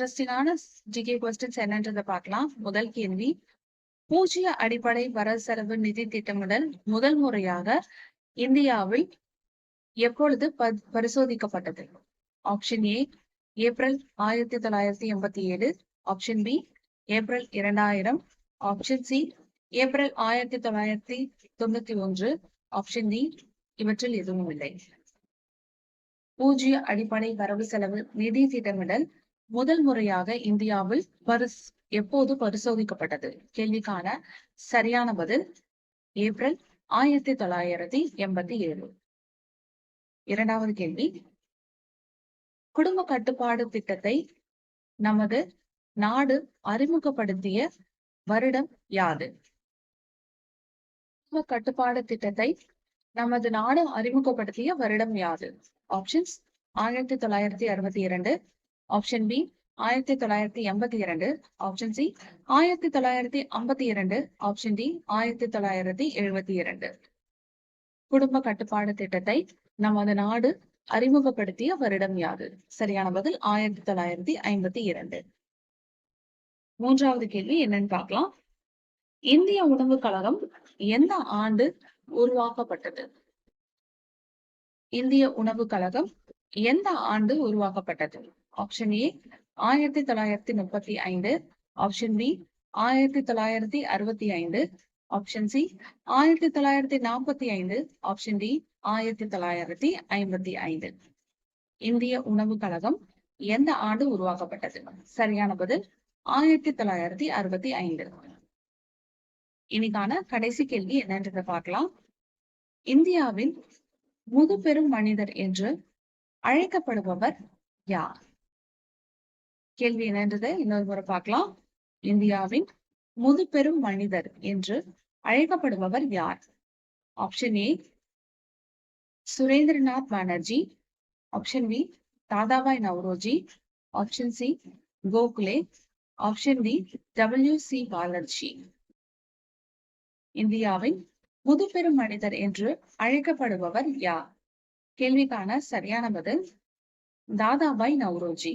இன்ட்ரெஸ்டிங்கான GK questions என்னன்றதை பார்க்கலாம். முதல் கேள்வி பூஜ்ய அடிப்படை வரவு நிதி திட்டமிடல் முதல் முறையாக இந்தியாவில் எப்பொழுது பரிசோதிக்கப்பட்டது? ஆப்ஷன் ஏ ஏப்ரல் ஆயிரத்தி தொள்ளாயிரத்தி எண்பத்தி ஏழு. ஆப்ஷன் பி ஏப்ரல் இரண்டாயிரம். ஆப்ஷன் சி ஏப்ரல் ஆயிரத்தி தொள்ளாயிரத்தி தொண்ணூத்தி ஒன்று. ஆப்ஷன் டி இவற்றில் எதுவும் இல்லை. பூஜ்ய அடிப்படை வரவு செலவு நிதி திட்டமிடல் முதல் முறையாக இந்தியாவில் பரிஸ் எப்போது பரிசோதிக்கப்பட்டது? கேள்விக்கான சரியான பதில் ஏப்ரல் ஆயிரத்தி தொள்ளாயிரத்தி எண்பத்தி ஏழு. இரண்டாவது கேள்வி. குடும்ப கட்டுப்பாடு திட்டத்தை நமது நாடு அறிமுகப்படுத்திய வருடம் யாது? குடும்ப கட்டுப்பாடு திட்டத்தை நமது நாடு அறிமுகப்படுத்திய வருடம் யாது? ஆப்ஷன்ஸ் ஆயிரத்தி தொள்ளாயிரத்தி அறுபத்தி இரண்டு ஆப்ஷன் பி ஆயிரத்தி தொள்ளாயிரத்தி எண்பத்தி இரண்டு. ஆப்ஷன் சி ஆயிரத்தி தொள்ளாயிரத்தி ஐம்பத்தி இரண்டு. ஆப்ஷன் டி ஆயிரத்தி தொள்ளாயிரத்தி எழுபத்தி இரண்டு. குடும்ப கட்டுப்பாடு திட்டத்தை நமது நாடு அறிமுகப்படுத்திய வருடம் யாது? சரியான பதில் ஆயிரத்தி தொள்ளாயிரத்தி ஐம்பத்தி இரண்டு. மூன்றாவது கேள்வி என்னன்னு பார்க்கலாம். இந்திய உணவுக் கழகம் எந்த ஆண்டு உருவாக்கப்பட்டது? இந்திய உணவுக் கழகம் எந்த ஆண்டு உருவாக்கப்பட்டது? ஆப்ஷன் ஏ ஆயிரத்தி தொள்ளாயிரத்தி முப்பத்தி ஐந்து. ஆப்ஷன் பி ஆயிரத்தி தொள்ளாயிரத்தி அறுபத்தி ஐந்து. ஆப்ஷன் சி ஆயிரத்தி தொள்ளாயிரத்தி நாற்பத்தி ஐந்து. ஆப்ஷன் டி ஆயிரத்தி தொள்ளாயிரத்தி ஐம்பத்தி ஐந்து. இந்திய உணவுக் கழகம் எந்த ஆண்டு உருவாக்கப்பட்டது? சரியான பதில் ஆயிரத்தி தொள்ளாயிரத்தி அறுபத்தி ஐந்து. இன்னைக்கான கடைசி கேள்வி என்னன்றதை பார்க்கலாம். இந்தியாவின் முதுபெரும் மனிதர் என்று அழைக்கப்படுபவர் யார்? கேள்வி என்னன்றதை இன்னொரு முறை பார்க்கலாம். இந்தியாவின் முதுபெரும் மனிதர் என்று அழைக்கப்படுபவர் யார்? Option A Surendranath Banerjee. Option B Dadabhai Naoroji. Option C Gokhale. Option D W C Bonnerjee இந்தியாவின் முதுபெரும் மனிதர் என்று அழைக்கப்படுபவர் யார்? கேள்விக்கான சரியான பதில் தாதாபாய் நவ்ரோஜி.